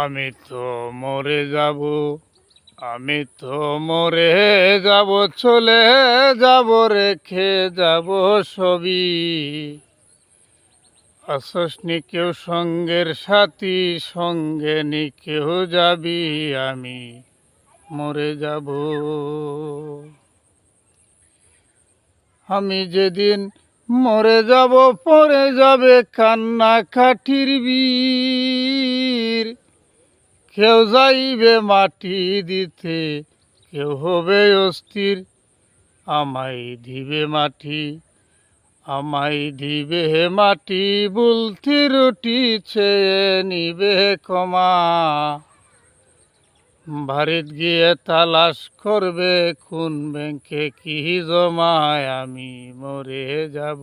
আমি তো মরে যাব, আমি তো মরে যাব, চলে যাব, রেখে যাব সবই। আসসনি কেউ সঙ্গের সাথী, সঙ্গে নি কেউ যাবি, আমি মরে যাব। আমি যেদিন মরে যাব, পরে যাবে কান্না কাঠির বীর কেউ যাইবে মাটি দিতে, কেউ হবে অস্থির। আমাই দিবে মাটি আমাই দিবে মাটি, বলতে রুটি চেয়ে নিবে ক্ষমা। ভারত গিয়ে তালাশ করবে, কোন ব্যাংকে কি জমায়, আমি মরে যাব।